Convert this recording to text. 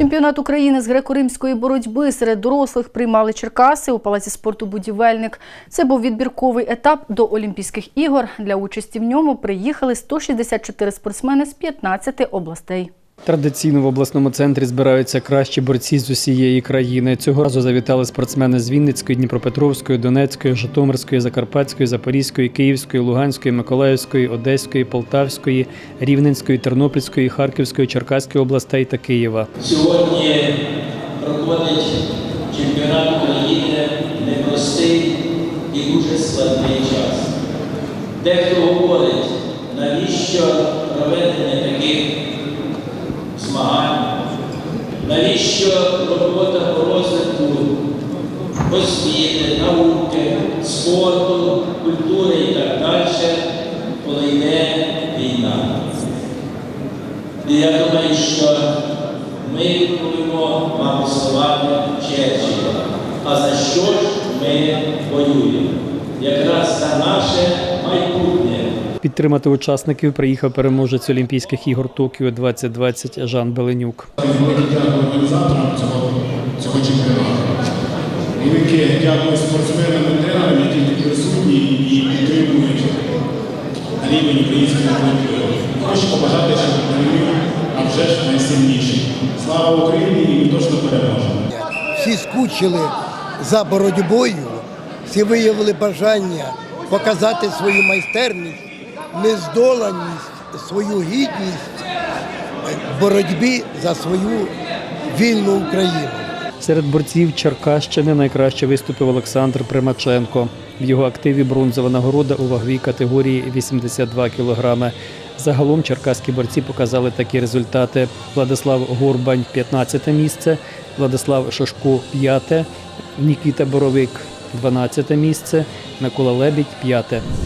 Чемпіонат України з греко-римської боротьби серед дорослих приймали Черкаси у палаці спорту Будівельник. Це був відбірковий етап до Олімпійських ігор. Для участі в ньому приїхали 164 спортсмени з 15 областей. Традиційно в обласному центрі збираються кращі борці з усієї країни. Цього разу завітали спортсмени з Вінницької, Дніпропетровської, Донецької, Житомирської, Закарпатської, Запорізької, Київської, Луганської, Миколаївської, Одеської, Полтавської, Рівненської, Тернопільської, Харківської, Черкаської областей та Києва. Сьогодні проходить чемпіонат України непростий і дуже складний час. Дехто говорить, навіщо робота по розвитку освіти, науки, спорту, культури і так далі, коли йде війна. І я думаю, що ми відповімо вам слова Черчилля. А за що ж ми воюємо? Якраз за наше. Підтримати учасників приїхав переможець Олімпійських ігор Токіо 2020 Жан Беленюк. Велике дякую організаторам цього, цього чемпіонату. Велике дякую спортсменам і тренерам, які тут присутні і підтримують рівень української боротьби. Хочу побажати, щоб переміг, а вже ж найсильніший. Слава Україні і ми точно переможемо. всі скучили за боротьбою, всі виявили бажання показати свою майстерність, нездоланість, свою гідність в боротьбі за свою вільну Україну. Серед борців Черкащини найкраще виступив Олександр Примаченко. В його активі бронзова нагорода у ваговій категорії 82 кілограми. Загалом черкаські борці показали такі результати: Владислав Горбань 15 місце, Владислав Шашко 5, Нікіта Боровик 12 місце, Микола Лебідь 5.